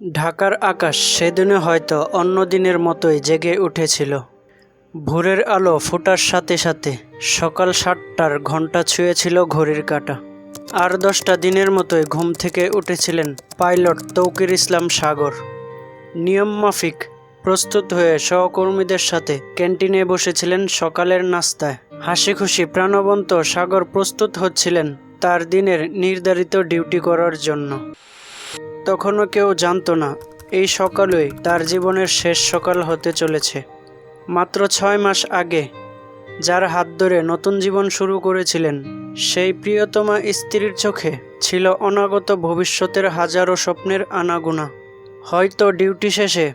ঢাকার আকাশ সেদিনে হয়তো অন্য দিনের মতোই জেগে উঠেছিল। ভোরের আলো ফোটার সাথে সাথে সকাল সাতটার ঘণ্টা ছুঁয়েছিল ঘড়ির কাঁটা। আর দশটা দিনের মতোই ঘুম থেকে উঠেছিলেন পাইলট তৌকির ইসলাম সাগর। নিয়ম মাফিক প্রস্তুত হয়ে সহকর্মীদের সাথে ক্যান্টিনে বসেছিলেন সকালের নাস্তায়। হাসি খুশি প্রাণবন্ত সাগর প্রস্তুত হচ্ছিলেন তার দিনের নির্ধারিত ডিউটি করার জন্য। তখনও কেউ জানতো না, এই সকালই তার জীবনের শেষ সকাল হতে চলেছে। মাত্র ছয় মাস আগে যার হাত ধরে নতুন জীবন শুরু করেছিলেন, সেই প্রিয়তমা স্ত্রীর চোখে ছিল অনাগত ভবিষ্যতের হাজারো স্বপ্নের আনাগোনা। হয়তো ডিউটি শেষে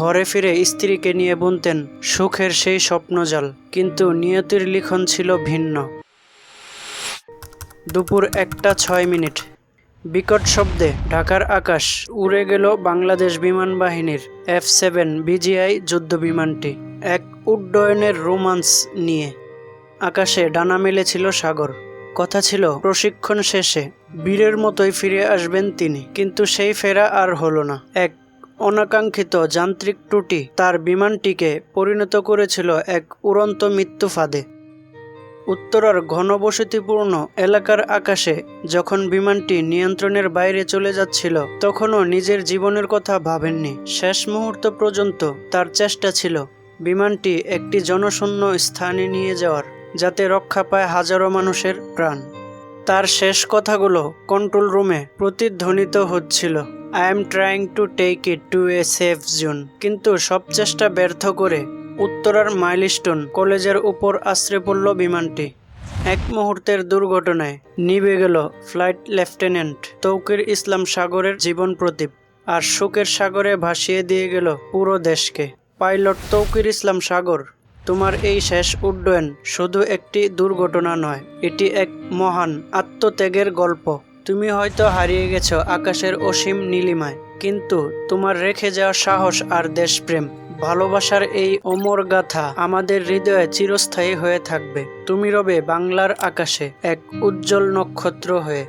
ঘরে ফিরে স্ত্রীকে নিয়ে বুনতেন সুখের সেই স্বপ্নজাল, কিন্তু নিয়তির লিখন ছিল ভিন্ন। দুপুর একটা ছয় মিনিট। বিকট শব্দে ঢাকার আকাশ উড়ে গেল বাংলাদেশ বিমান বাহিনীর এফ সেভেন বিজিআই যুদ্ধ বিমানটি। এক উড্ডয়নের রোমান্স নিয়ে আকাশে ডানা মেলেছিল সাগর। কথা ছিল, প্রশিক্ষণ শেষে বীরের মতোই ফিরে আসবেন তিনি, কিন্তু সেই ফেরা আর হলো না। এক অনাকাঙ্ক্ষিত যান্ত্রিক ত্রুটি তার বিমানটিকে পরিণত করেছিল এক উড়ন্ত মৃত্যু ফাঁদে। উত্তরার ঘনবসতিপূর্ণ এলাকার আকাশে যখন বিমানটি নিয়ন্ত্রণের বাইরে চলে যাচ্ছিল, তখনও নিজের জীবনের কথা ভাবেননি। শেষ মুহূর্ত পর্যন্ত তার চেষ্টা ছিল বিমানটি একটি জনশূন্য স্থানে নিয়ে যাওয়ার, যাতে রক্ষা পায় হাজারো মানুষের প্রাণ। তার শেষ কথাগুলো কন্ট্রোল রুমে প্রতিধ্বনিত হচ্ছিল I'm trying to take it to a safe zone কিন্তু সব চেষ্টা ব্যর্থ করে উত্তরার মাইলস্টোন কলেজের উপর আশ্রে পড়ল বিমানটি। এক মুহূর্তের দুর্ঘটনায় নিভে গেল ফ্লাইট লেফটেন্যান্ট তৌকির ইসলাম সাগরের জীবন প্রদীপ আর শোকের সাগরে ভাসিয়ে দিয়ে গেল পুরো দেশকে। পাইলট তৌকির ইসলাম সাগর, তোমার এই শেষ উড্ডয়ন শুধু একটি দুর্ঘটনা নয়, এটি এক মহান আত্মত্যাগের গল্প। তুমি হয়তো হারিয়ে গেছো আকাশের অসীম নীলিমায়, কিন্তু তোমার রেখে যাওয়া সাহস আর দেশপ্রেম ভালোবাসার এই অমর গাথা আমাদের হৃদয়ে চিরস্থায়ী হয়ে থাকবে। তুমি রবে বাংলার আকাশে এক উজ্জ্বল নক্ষত্র হয়ে।